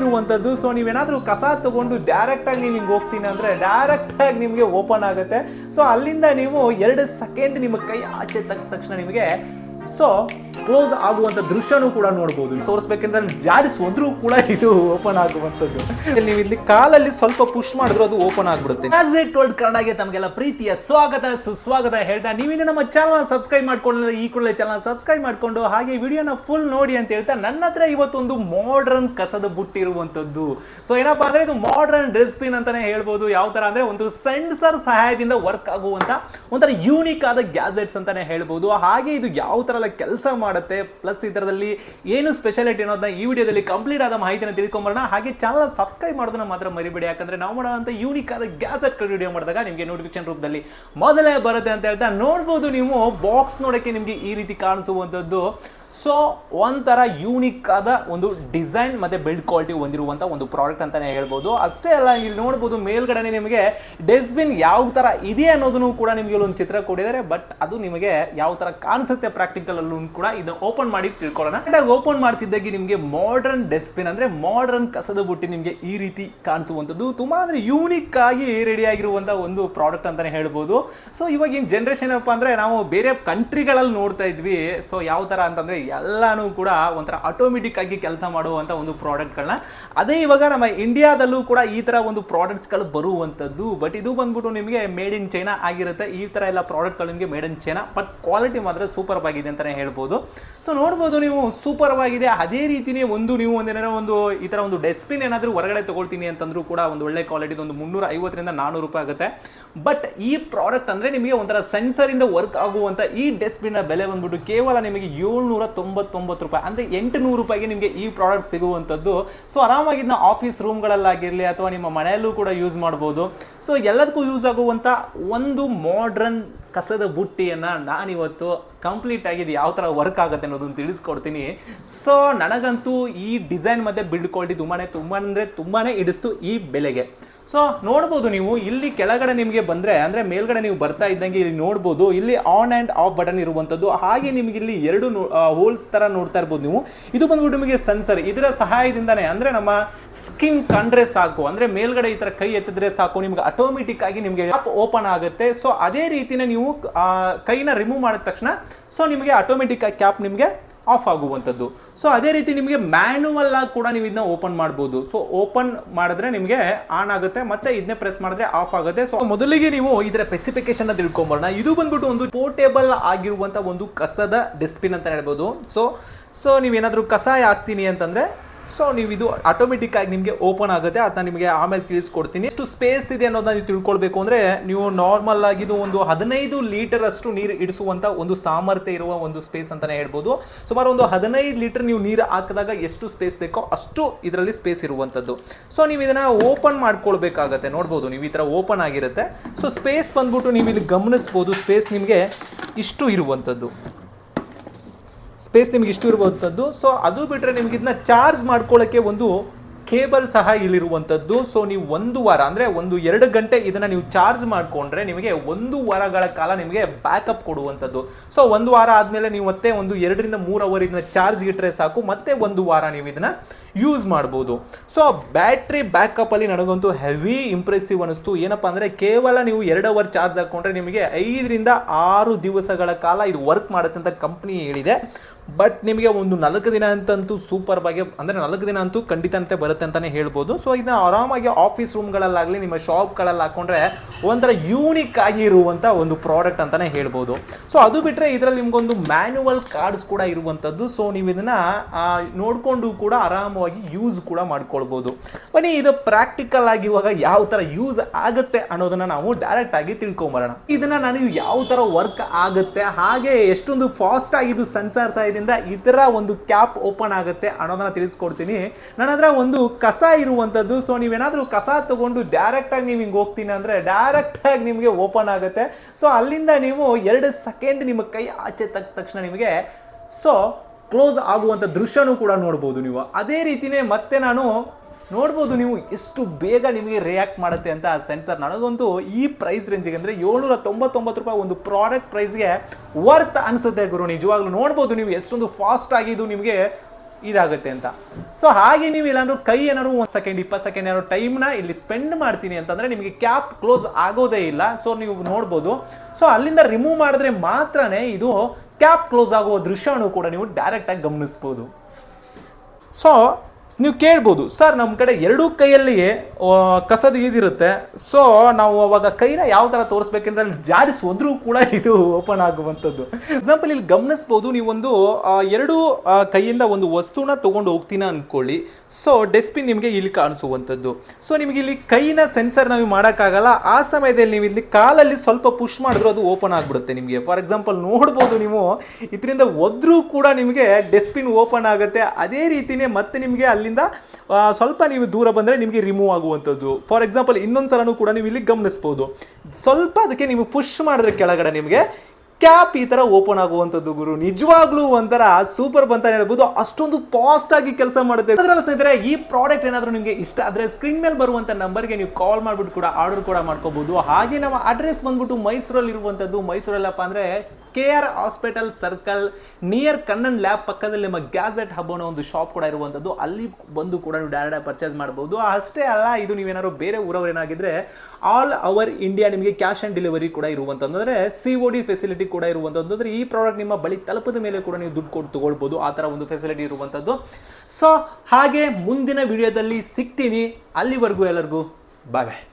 ಇರುವಂತದ್ದು. ಸೊ ನೀವೇನಾದರೂ ಕಸ ತಗೊಂಡು ಡೈರೆಕ್ಟಾಗಿ ನೀವು ಹಿಂಗೆ ಹೋಗ್ತೀನಿ ಅಂದರೆ ಡೈರೆಕ್ಟಾಗಿ ನಿಮಗೆ ಓಪನ್ ಆಗುತ್ತೆ. ಸೊ ಅಲ್ಲಿಂದ ನೀವು ಎರಡು ಸೆಕೆಂಡ್ ನಿಮ್ಮ ಕೈ ಆಚೆ ತಕ್ಕ ತಕ್ಷಣ ನಿಮಗೆ ಸೊ, ಕ್ಲೋಸ್ ಆಗುವಂತ ದೃಶ್ಯನೂ ಕೂಡ ನೋಡಬಹುದು ತೋರಿಸ್ಬೇಕಂದ್ರೆ ಅಲ್ಲಿ ಕೂಡ ಇದು ಓಪನ್ ಆಗುವಂತದ್ದು ನೀವು ಇಲ್ಲಿ ಕಾಲಲ್ಲಿ ಸ್ವಲ್ಪ ಪುಷ್ ಮಾಡಿದ್ರು ಅದು ಓಪನ್ ಆಗ್ಬಿಡುತ್ತೆ. ಆಸ್ ಇಟ್ ವರ್ಲ್ಡ್ ಕನ್ನಡಗೆ ತಮಗೆಲ್ಲ ಪ್ರೀತಿಯ ಸ್ವಾಗತ, ಸುಸ್ವಾಗತ ಹೇಳ್ತಾ ನೀವಿನ್ನು ನಮ್ಮ ಚಾನಲ್ ಸಬ್ಸ್ಕ್ರೈಬ್ ಮಾಡ್ಕೊಂಡ್ರೆ ಈ ಕೂಡಲೇ ಚಾನಲ್ ಸಬ್ಸ್ಕ್ರೈಬ್ ಮಾಡ್ಕೊಂಡು ಹಾಗೆ ವಿಡಿಯೋನ ಫುಲ್ ನೋಡಿ ಅಂತ ಹೇಳ್ತಾ ನನ್ನ ಹತ್ರ ಇವತ್ತೊಂದು ಮಾಡರ್ನ್ ಕಸದ ಬುಟ್ಟಿರುವಂತದ್ದು ಸೊ ಏನಪ್ಪಾ ಅಂದ್ರೆ ಇದು ಮಾಡರ್ನ್ ಡ್ರೆಸ್ಪಿನ್ ಅಂತಾನೆ ಹೇಳ್ಬೋದು. ಯಾವ ತರ ಅಂದ್ರೆ ಒಂದು ಸೆನ್ಸರ್ ಸಹಾಯದಿಂದ ವರ್ಕ್ ಆಗುವಂತ ಒಂಥರ ಯೂನಿಕ್ ಆದ ಗ್ಯಾಜೆಟ್ಸ್ ಅಂತಾನೆ ಹೇಳ್ಬೋದು. ಹಾಗೆ ಇದು ಯಾವ ತರ ಎಲ್ಲ ಕೆಲಸ ಮಾಡುತ್ತೆ ಪ್ಲಸ್ ಇದರಲ್ಲಿ ಏನು ಸ್ಪೆಷಾಲಿಟಿ ಅನ್ನೋದನ್ನ ಈ ವಿಡಿಯೋದಲ್ಲಿ ಕಂಪ್ಲೀಟ್ ಆದ ಮಾಹಿತಿನ ತಿಳ್ಕೊಂಬರೋಣ ಹಾಗೆ ಚಾನಲ್ ಸಬ್ಸ್ಕ್ರೈಬ್ ಮಾಡೋದನ್ನ ಮಾತ್ರ ಮರಿಬೇಡಿ. ಯಾಕಂದ್ರೆ ನಾವು ಮಾಡುವಂತ ಯೂನಿಕ್ ಆದ ಗ್ಯಾಜೆಟ್ ವಿಡಿಯೋ ಮಾಡಿದಾಗ ನಿಮಗೆ ನೋಟಿಫಿಕೇಶನ್ ರೂಪದಲ್ಲಿ ಮೊದಲೇ ಬರುತ್ತೆ ಅಂತ ಹೇಳ್ತಾ ನೋಡ್ಬೋದು ನೀವು. ಬಾಕ್ಸ್ ನೋಡಕ್ಕೆ ನಿಮಗೆ ಈ ರೀತಿ ಕಾಣಿಸುವಂಥದ್ದು. ಸೊ ಒಂಥರ ಯೂನಿಕ್ ಆದ ಒಂದು ಡಿಸೈನ್ ಮತ್ತೆ ಬಿಲ್ಡ್ ಕ್ವಾಲಿಟಿ ಹೊಂದಿರುವಂಥ ಒಂದು ಪ್ರಾಡಕ್ಟ್ ಅಂತಾನೆ ಹೇಳ್ಬೋದು. ಅಷ್ಟೇ ಅಲ್ಲ, ಇಲ್ಲಿ ನೋಡ್ಬೋದು ಮೇಲ್ಗಡೆ ನಿಮಗೆ ಡಸ್ಟ್ಬಿನ್ ಯಾವ ಥರ ಇದೆ ಅನ್ನೋದನ್ನು ಕೂಡ ನಿಮಗೆ ಒಂದು ಚಿತ್ರ ಕೊಟ್ಟಿದ್ದಾರೆ. ಬಟ್ ಅದು ನಿಮಗೆ ಯಾವ ಥರ ಕಾಣಿಸುತ್ತೆ ಪ್ರಾಕ್ಟಿಕಲ್ ಅಲ್ಲೂ ಕೂಡ ಇದನ್ನ ಓಪನ್ ಮಾಡಿ ತಿಳ್ಕೊಳ್ಳೋಣ. ಓಪನ್ ಮಾಡ್ತಿದ್ದಾಗೆ ನಿಮಗೆ ಮಾಡರ್ನ್ ಡಸ್ಟ್ಬಿನ್ ಅಂದ್ರೆ ಮಾಡರ್ನ್ ಕಸದ ಬುಟ್ಟಿ ನಿಮಗೆ ಈ ರೀತಿ ಕಾಣಿಸುವಂಥದ್ದು. ತುಂಬಾ ಅಂದ್ರೆ ಯೂನಿಕ್ ಆಗಿ ರೆಡಿ ಆಗಿರುವಂತ ಒಂದು ಪ್ರಾಡಕ್ಟ್ ಅಂತಾನೆ ಹೇಳ್ಬೋದು. ಸೊ ಇವಾಗ ಏನು ಜನರೇಷನ್ ಏನಪ್ಪ ಅಂದ್ರೆ ನಾವು ಬೇರೆ ಕಂಟ್ರಿಗಳಲ್ಲಿ ನೋಡ್ತಾ ಇದ್ವಿ. ಸೊ ಯಾವ ಥರ ಅಂತಂದ್ರೆ ಎಲ್ಲಾನು ಕೂಡ ಒಂಥರ ಆಟೋಮೆಟಿಕ್ ಆಗಿ ಕೆಲಸ ಮಾಡುವಂಥ ಒಂದು ಪ್ರಾಡಕ್ಟ್ಗಳನ್ನ ಅದೇ ಇವಾಗ ನಮ್ಮ ಇಂಡಿಯಾದಲ್ಲೂ ಕೂಡ ಈ ಥರ ಒಂದು ಪ್ರಾಡಕ್ಟ್ಸ್ಗಳು ಬರುವಂಥದ್ದು ಬಟ್ ಇದು ಬಂದ್ಬಿಟ್ಟು ನಿಮಗೆ ಮೇಡ್ ಇನ್ ಚೈನಾ ಆಗಿರುತ್ತೆ. ಈ ಥರ ಎಲ್ಲ ಪ್ರಾಡಕ್ಟ್ಗಳು ನಿಮಗೆ made in China but quality ಮಾತ್ರ ಸೂಪರ್ ಆಗಿದೆ ಅಂತಲೇ ಹೇಳ್ಬೋದು. ಸೊ ನೋಡ್ಬೋದು ನೀವು ಸೂಪರ್ ಆಗಿದೆ. ಅದೇ ರೀತಿನೇ ಒಂದು ನೀವು ಒಂದೇನಾರ ಒಂದು ಈ ಥರ ಒಂದು ಡಸ್ಟ್ಬಿನ್ ಏನಾದರೂ ಹೊರಗಡೆ ತೊಗೊಳ್ತೀನಿ ಅಂತಂದ್ರೂ ಕೂಡ ಒಂದು ಒಳ್ಳೆ ಕ್ವಾಲಿಟಿದು ಒಂದು ಮುನ್ನೂರ ಐವತ್ತರಿಂದ ನಾನ್ನೂರು ರೂಪಾಯಿ ಆಗುತ್ತೆ. ಬಟ್ ಈ ಪ್ರಾಡಕ್ಟ್ ಅಂದರೆ ನಿಮಗೆ ಒಂಥರ ಸೆನ್ಸರಿಂದ ವರ್ಕ್ ಆಗುವಂಥ ಈ ಡಸ್ಟ್ಬಿನ್ನ ಬೆಲೆ ಬಂದ್ಬಿಟ್ಟು ಕೇವಲ ನಿಮಗೆ ಏಳ್ನೂರ ತೊಂಬತ್ತೊಂಬತ್ತು ರೂಪಾಯಿ. ಅಂದ್ರೆ ಎಂಟು ನೂರು ರೂಪಾಯಿಗೆ ನಿಮಗೆ ಈ ಪ್ರಾಡಕ್ಟ್ ಸಿಗುವಂಥದ್ದು. ಸೊ ಆರಾಮಾಗಿ ಇದನ್ನ ಆಫೀಸ್ ರೂಮ್ಗಳಲ್ಲಾಗಿರಲಿ ಅಥವಾ ನಿಮ್ಮ ಮನೆಯಲ್ಲೂ ಕೂಡ ಯೂಸ್ ಮಾಡ್ಬೋದು. ಸೊ ಎಲ್ಲದಕ್ಕೂ ಯೂಸ್ ಆಗುವಂತ ಒಂದು ಮಾಡ್ರನ್ ಕಸದ ಬುಟ್ಟಿಯನ್ನ ನಾನಿವತ್ತು ಕಂಪ್ಲೀಟ್ ಆಗಿ ಇದು ಯಾವ ಥರ ವರ್ಕ್ ಆಗುತ್ತೆ ಅನ್ನೋದನ್ನು ತಿಳಿಸ್ಕೊಡ್ತೀನಿ. ಸೊ ನನಗಂತೂ ಈ ಡಿಸೈನ್ ಮತ್ತೆ ಬಿಲ್ಡ್ ಕ್ವಾಲಿಟಿ ತುಂಬಾನೇ ತುಂಬಾ ಅಂದರೆ ತುಂಬಾನೇ ಇಡಿಸ್ತು ಈ ಬೆಲೆಗೆ. ಸೊ ನೋಡ್ಬೋದು ನೀವು, ಇಲ್ಲಿ ಕೆಳಗಡೆ ನಿಮಗೆ ಬಂದರೆ, ಅಂದರೆ ಮೇಲ್ಗಡೆ ನೀವು ಬರ್ತಾ ಇದ್ದಂಗೆ ಇಲ್ಲಿ ನೋಡ್ಬೋದು, ಇಲ್ಲಿ ಆನ್ ಆ್ಯಂಡ್ ಆಫ್ ಬಟನ್ ಇರುವಂಥದ್ದು. ಹಾಗೆ ನಿಮಗೆ ಇಲ್ಲಿ ಎರಡು ಹೋಲ್ಸ್ ಥರ ನೋಡ್ತಾ ಇರ್ಬೋದು ನೀವು. ಇದು ಬಂದ್ಬಿಟ್ಟು ನಿಮಗೆ ಸೆನ್ಸರ್ ಇದರ ಸಹಾಯದಿಂದನೇ, ಅಂದರೆ ನಮ್ಮ ಸ್ಕಿನ್ ಕಂಡ್ರೆ ಸಾಕು. ಅಂದರೆ ಮೇಲ್ಗಡೆ ಈ ಥರ ಕೈ ಎತ್ತಿದ್ರೆ ಸಾಕು. ನಿಮ್ಗೆ ಆಟೋಮೆಟಿಕ್ ಆಗಿ ನಿಮಗೆ ಓಪನ್ ಆಗುತ್ತೆ. ಸೊ ಅದೇ ರೀತಿನೇ ನೀವು ಕೈನ ರಿಮೂವ್ ಮಾಡಿದ ತಕ್ಷಣ ಸೊ ನಿಮಗೆ ಆಟೋಮೆಟಿಕ್ ಆಗಿ ಕ್ಯಾಪ್ ನಿಮಗೆ ಆಫ್ ಆಗುವಂಥದ್ದು. ಸೊ ಅದೇ ರೀತಿ ನಿಮಗೆ ಮ್ಯಾನುವಲ್ ಆಗಿ ಕೂಡ ನೀವು ಇದನ್ನ ಓಪನ್ ಮಾಡ್ಬೋದು. ಸೊ ಓಪನ್ ಮಾಡಿದ್ರೆ ನಿಮಗೆ ಆನ್ ಆಗುತ್ತೆ, ಮತ್ತೆ ಇದನ್ನೇ ಪ್ರೆಸ್ ಮಾಡಿದ್ರೆ ಆಫ್ ಆಗುತ್ತೆ. ಸೊ ಮೊದಲಿಗೆ ನೀವು ಇದರ ಸ್ಪೆಸಿಫಿಕೇಶನ್ ತಿಳ್ಕೊಂಬರೋಣ. ಇದು ಬಂದ್ಬಿಟ್ಟು ಒಂದು ಪೋರ್ಟೇಬಲ್ ಆಗಿರುವಂತ ಒಂದು ಕಸದ ಡಸ್ಟ್ಬಿನ್ ಅಂತ ಹೇಳ್ಬೋದು. ಸೊ ಸೊ ನೀವೇನಾದ್ರೂ ಕಸ ಹಾಕ್ತೀನಿ ಅಂತಂದ್ರೆ ಸೊ ನೀವು ಇದು ಆಟೋಮೆಟಿಕ್ ಆಗಿ ನಿಮಗೆ ಓಪನ್ ಆಗುತ್ತೆ. ಅದನ್ನ ನಿಮಗೆ ಆಮೇಲೆ ತಿಳಿಸ್ಕೊಡ್ತೀನಿ. ಎಷ್ಟು ಸ್ಪೇಸ್ ಇದೆ ಅನ್ನೋದನ್ನ ನೀವು ತಿಳ್ಕೊಳ್ಬೇಕು ಅಂದ್ರೆ, ನೀವು ನಾರ್ಮಲ್ ಆಗಿ ಇದು ಒಂದು ಹದಿನೈದು ಲೀಟರ್ ಅಷ್ಟು ನೀರು ಇಡಿಸುವಂಥ ಒಂದು ಸಾಮರ್ಥ್ಯ ಇರುವ ಒಂದು ಸ್ಪೇಸ್ ಅಂತಾನೆ ಹೇಳ್ಬೋದು. ಸುಮಾರು ಒಂದು ಹದಿನೈದು ಲೀಟರ್ ನೀವು ನೀರು ಹಾಕಿದಾಗ ಎಷ್ಟು ಸ್ಪೇಸ್ ಬೇಕೋ ಅಷ್ಟು ಇದರಲ್ಲಿ ಸ್ಪೇಸ್ ಇರುವಂತದ್ದು. ಸೊ ನೀವು ಇದನ್ನ ಓಪನ್ ಮಾಡ್ಕೊಳ್ಬೇಕಾಗತ್ತೆ. ನೋಡ್ಬೋದು, ನೀವು ಈ ಥರ ಓಪನ್ ಆಗಿರುತ್ತೆ. ಸೊ ಸ್ಪೇಸ್ ಬಂದ್ಬಿಟ್ಟು ನೀವು ಇಲ್ಲಿ ಗಮನಿಸ್ಬೋದು. ಸ್ಪೇಸ್ ನಿಮಗೆ ಇಷ್ಟು ಇರುವಂತದ್ದು. ಸ್ಪೇಸ್ ನಿಮ್ಗೆ ಇಷ್ಟು ಇರುವಂಥದ್ದು ಸೊ ಅದು ಬಿಟ್ಟರೆ ನಿಮ್ಗೆ ಇದನ್ನ ಚಾರ್ಜ್ ಮಾಡ್ಕೊಳ್ಳೋಕ್ಕೆ ಒಂದು ಕೇಬಲ್ ಸಹ ಇಲ್ಲಿರುವಂಥದ್ದು ಸೊ ನೀವು ಒಂದು ವಾರ, ಅಂದರೆ ಒಂದು ಎರಡು ಗಂಟೆ ಇದನ್ನು ನೀವು ಚಾರ್ಜ್ ಮಾಡಿಕೊಂಡ್ರೆ ನಿಮಗೆ ಒಂದು ವಾರಗಳ ಕಾಲ ನಿಮಗೆ ಬ್ಯಾಕಪ್ ಕೊಡುವಂಥದ್ದು ಸೊ ಒಂದು ವಾರ ಆದಮೇಲೆ ನೀವು ಮತ್ತೆ ಒಂದು ಎರಡರಿಂದ ಮೂರು ಅವರ್ ಇದನ್ನ ಚಾರ್ಜ್ ಇಟ್ಟರೆ ಸಾಕು. ಮತ್ತೆ ಒಂದು ವಾರ ನೀವು ಇದನ್ನ ಯೂಸ್ ಮಾಡ್ಬೋದು. ಸೊ ಬ್ಯಾಟ್ರಿ ಬ್ಯಾಕಪ್ಪಲ್ಲಿ ನನಗಂತೂ ಹೆವಿ ಇಂಪ್ರೆಸಿವ್ ಅನಿಸ್ತು ಏನಪ್ಪಾ ಅಂದ್ರೆ ಕೇವಲ ನೀವು ಎರಡು ಅವರ್ ಚಾರ್ಜ್ ಹಾಕೊಂಡ್ರೆ ನಿಮಗೆ ಐದರಿಂದ ಆರು ದಿವಸಗಳ ಕಾಲ ಇದು ವರ್ಕ್ ಮಾಡುತ್ತೆ ಅಂತ ಕಂಪ್ನಿ ಹೇಳಿದೆ. ಬಟ್ ನಿಮಗೆ ಒಂದು ನಾಲ್ಕು ದಿನ ಅಂತಂತೂ ಸೂಪರ್ ಆಗಿ, ಅಂದರೆ ನಾಲ್ಕು ದಿನ ಅಂತೂ ಖಂಡಿತ ಅಂತ ಬರುತ್ತೆ ಅಂತಲೇ ಹೇಳ್ಬೋದು. ಸೊ ಇದನ್ನ ಆರಾಮಾಗಿ ಆಫೀಸ್ ರೂಮ್ಗಳಲ್ಲಾಗಲಿ ನಿಮ್ಮ ಶಾಪ್ಗಳಲ್ಲಿ ಹಾಕೊಂಡ್ರೆ ಒಂಥರ ಯೂನಿಕ್ ಆಗಿ ಇರುವಂಥ ಒಂದು ಪ್ರಾಡಕ್ಟ್ ಅಂತಲೇ ಹೇಳ್ಬೋದು. ಸೊ ಅದು ಬಿಟ್ಟರೆ ಇದರಲ್ಲಿ ನಿಮಗೊಂದು ಮ್ಯಾನ್ಯುವಲ್ ಕಾರ್ಡ್ಸ್ ಕೂಡ ಇರುವಂಥದ್ದು ಸೊ ನೀವು ಇದನ್ನು ನೋಡಿಕೊಂಡು ಕೂಡ ಆರಾಮವಾಗಿ ಯೂಸ್ ಕೂಡ ಮಾಡ್ಕೊಳ್ಬೋದು. ಬನ್ನಿ, ಇದು ಪ್ರಾಕ್ಟಿಕಲ್ ಆಗಿ ಇವಾಗ ಯಾವ ಥರ ಯೂಸ್ ಆಗುತ್ತೆ ಅನ್ನೋದನ್ನು ನಾವು ಡೈರೆಕ್ಟ್ ಆಗಿ ತಿಳ್ಕೊಂಬರೋಣ. ಇದನ್ನು ನಾನು ಯಾವ ಥರ ವರ್ಕ್ ಆಗುತ್ತೆ, ಹಾಗೆ ಎಷ್ಟೊಂದು ಫಾಸ್ಟ್ ಆಗಿ ಇದು ಸೆನ್ಸಾರ್ ಇದರ ಒಂದು ಕ್ಯಾಪ್ ಓಪನ್ ಆಗುತ್ತೆ ಅನ್ನೋದನ್ನ ತಿಳಿಸ್ಕೊಡ್ತೀನಿ. ನನ್ನ ಹತ್ರ ಒಂದು ಕಸ ಇರುವಂತದ್ದು ಸೊ ನೀವೇನಾದರೂ ಕಸ ತಗೊಂಡು ಡೈರೆಕ್ಟ್ ಆಗಿ ನೀವು ಹಿಂಗೆ ಹೋಗ್ತೀನಿ ಅಂದ್ರೆ ಡೈರೆಕ್ಟ್ ಆಗಿ ನಿಮಗೆ ಓಪನ್ ಆಗುತ್ತೆ. ಸೊ ಅಲ್ಲಿಂದ ನೀವು ಎರಡು ಸೆಕೆಂಡ್ ನಿಮ್ಮ ಕೈ ಆಚೆ ತಕ್ಕ ತಕ್ಷಣ ನಿಮಗೆ ಸೊ ಕ್ಲೋಸ್ ಆಗುವಂಥ ದೃಶ್ಯನೂ ಕೂಡ ನೋಡ್ಬೋದು ನೀವು. ಅದೇ ರೀತಿನೇ ಮತ್ತೆ ನಾನು ನೋಡ್ಬೋದು ನೀವು ಎಷ್ಟು ಬೇಗ ನಿಮಗೆ ರಿಯಾಕ್ಟ್ ಮಾಡುತ್ತೆ ಅಂತ ಆ ಸೆನ್ಸರ್ ನನಗಂತೂ ಈ ಪ್ರೈಸ್ ರೇಂಜಿಗೆ ಅಂದರೆ ಏಳ್ನೂರ ತೊಂಬತ್ತೊಂಬತ್ತು ರೂಪಾಯಿ ಒಂದು ಪ್ರಾಡಕ್ಟ್ ಪ್ರೈಸ್ಗೆ ವರ್ತ್ ಅನಿಸುತ್ತೆ ಗುರು. ನಿಜವಾಗ್ಲೂ ನೋಡ್ಬೋದು ನೀವು ಎಷ್ಟೊಂದು ಫಾಸ್ಟ್ ಇದು ನಿಮಗೆ ಇದಾಗುತ್ತೆ ಅಂತ. ಸೊ ಹಾಗೆ ನೀವು ಏನಾದ್ರು ಕೈ ಏನಾದ್ರು ಒಂದು ಸೆಕೆಂಡ್ ಇಪ್ಪತ್ತು ಸೆಕೆಂಡ್ ಏನಾದ್ರು ಟೈಮ್ನ ಇಲ್ಲಿ ಸ್ಪೆಂಡ್ ಮಾಡ್ತೀನಿ ಅಂತಂದ್ರೆ ನಿಮಗೆ ಕ್ಯಾಪ್ ಕ್ಲೋಸ್ ಆಗೋದೇ ಇಲ್ಲ. ಸೊ ನೀವು ನೋಡ್ಬೋದು. ಸೊ ಅಲ್ಲಿಂದ ರಿಮೂವ್ ಮಾಡಿದ್ರೆ ಮಾತ್ರನೇ ಇದು ಕ್ಯಾಪ್ ಕ್ಲೋಸ್ ಆಗುವ ದೃಶ್ಯವನ್ನು ಕೂಡ ನೀವು ಡೈರೆಕ್ಟ್ ಆಗಿ ಗಮನಿಸ್ಬೋದು. ಸೊ ನೀವು ಕೇಳ್ಬೋದು. ಸರ್ ನಮ್ಮ ಕಡೆ ಎರಡೂ ಕೈಯಲ್ಲಿ ಕಸದ ಇದಿರುತ್ತೆ ಸೊ ನಾವು ಅವಾಗ ಕೈನ ಯಾವ ಥರ ತೋರಿಸ್ಬೇಕಂದ್ರೆ ಅಲ್ಲಿ ಜಾರಿಸೋದ್ರೂ ಕೂಡ ಇದು ಓಪನ್ ಆಗುವಂಥದ್ದು. ಎಕ್ಸಾಂಪಲ್ ಇಲ್ಲಿ ಗಮನಿಸ್ಬೋದು, ನೀವೊಂದು ಎರಡೂ ಕೈಯಿಂದ ಒಂದು ವಸ್ತುನ ತೊಗೊಂಡು ಹೋಗ್ತೀನ ಅನ್ಕೊಳ್ಳಿ. ಸೊ ಡಸ್ಟ್ಬಿನ್ ನಿಮಗೆ ಇಲ್ಲಿ ಕಾಣಿಸುವಂಥದ್ದು. ಸೊ ನಿಮಗೆ ಇಲ್ಲಿ ಕೈನ ಸೆನ್ಸರ್ ನಾವು ಮಾಡೋಕ್ಕಾಗಲ್ಲ. ಆ ಸಮಯದಲ್ಲಿ ನೀವು ಇಲ್ಲಿ ಕಾಲಲ್ಲಿ ಸ್ವಲ್ಪ ಪುಷ್ ಮಾಡಿದ್ರು ಅದು ಓಪನ್ ಆಗಿಬಿಡುತ್ತೆ ನಿಮಗೆ. ಫಾರ್ ಎಕ್ಸಾಂಪಲ್ ನೋಡ್ಬೋದು ನೀವು, ಇದರಿಂದ ಒದ್ರೂ ಕೂಡ ನಿಮಗೆ ಡಸ್ಟ್ಬಿನ್ ಓಪನ್ ಆಗುತ್ತೆ. ಅದೇ ರೀತಿನೇ ಮತ್ತೆ ನಿಮಗೆ ಅಲ್ಲಿಂದ ಸ್ವಲ್ಪ ನೀವು ದೂರ ಬಂದರೆ ನಿಮಗೆ ರಿಮೂವ್ ಆಗುವಂಥದ್ದು. ಫಾರ್ ಎಕ್ಸಾಂಪಲ್ ಇನ್ನೊಂದು ಸಲನೂ ಕೂಡ ನೀವು ಇಲ್ಲಿ ಗಮನಿಸ್ಬೋದು. ಸ್ವಲ್ಪ ಅದಕ್ಕೆ ನೀವು ಪುಷ್ ಮಾಡಿದ್ರೆ ಕೆಳಗಡೆ ನಿಮಗೆ ಕ್ಯಾಪ್ ಈ ಥರ ಓಪನ್ ಆಗುವಂಥದ್ದು ಗುರು. ನಿಜವಾಗ್ಲೂ ಒಂಥರ ಸೂಪರ್ ಬಂತ ಹೇಳ್ಬೋದು. ಅಷ್ಟೊಂದು ಫಾಸ್ಟ್ ಆಗಿ ಕೆಲಸ ಮಾಡುತ್ತೆ. ಅದರಲ್ಲಿ ಸ್ನೇಹಿತರೆ, ಈ ಪ್ರಾಡಕ್ಟ್ ಏನಾದರೂ ನಿಮಗೆ ಇಷ್ಟ ಆದರೆ ಸ್ಕ್ರೀನ್ ಮೇಲೆ ಬರುವಂಥ ನಂಬರ್ಗೆ ನೀವು ಕಾಲ್ ಮಾಡಿಬಿಟ್ಟು ಕೂಡ ಆರ್ಡರ್ ಕೂಡ ಮಾಡ್ಕೋಬೋದು. ಹಾಗೆ ನಮ್ಮ ಅಡ್ರೆಸ್ ಬಂದ್ಬಿಟ್ಟು ಮೈಸೂರಲ್ಲಿ ಇರುವಂಥದ್ದು ಮೈಸೂರಲ್ಲಪ್ಪ ಅಂದ್ರೆ K R hospital circle, near Kannan lab ಪಕ್ಕದಲ್ಲಿ ನಿಮ್ಮ ಗ್ಯಾಜೆಟ್ ಹಬ್ ಅನ್ನೋ ಒಂದು ಶಾಪ್ ಕೂಡ ಇರುವಂಥದ್ದು ಅಲ್ಲಿ ಬಂದು ಕೂಡ ನೀವು ಡೈರೆಕ್ಟ್ ಪರ್ಚೇಸ್ ಮಾಡಬಹುದು ಅಷ್ಟೇ ಅಲ್ಲ, ಇದು ನೀವೇನಾದ್ರು ಬೇರೆ ಊರವರೇನಾಗಿದ್ರೆ ಆಲ್ ಅವರ್ ಇಂಡಿಯಾ ನಿಮಗೆ ಕ್ಯಾಶ್ ಆನ್ ಡೆಲಿವರಿ ಕೂಡ ಇರುವಂತ ಅಂದ್ರೆ ಸಿ ಒ ಡಿ ಫೆಸಿಲಿಟಿ ಕೂಡ ಇರುವಂಥದ್ದು ಅಂದರೆ ಈ ಪ್ರಾಡಕ್ಟ್ ನಿಮ್ಮ ಬಳಿ ತಲುಪದ ಮೇಲೆ ಕೂಡ ನೀವು ದುಡ್ಡು ಕೊಟ್ಟು ತಗೊಳ್ಬೋದು. ಆ ಥರ ಒಂದು ಫೆಸಿಲಿಟಿ ಇರುವಂಥದ್ದು ಸೊ ಹಾಗೆ ಮುಂದಿನ ವಿಡಿಯೋದಲ್ಲಿ ಸಿಗ್ತೀನಿ. ಅಲ್ಲಿವರೆಗೂ ಎಲ್ಲರಿಗೂ ಬಾಯ್ ಬಾಯ್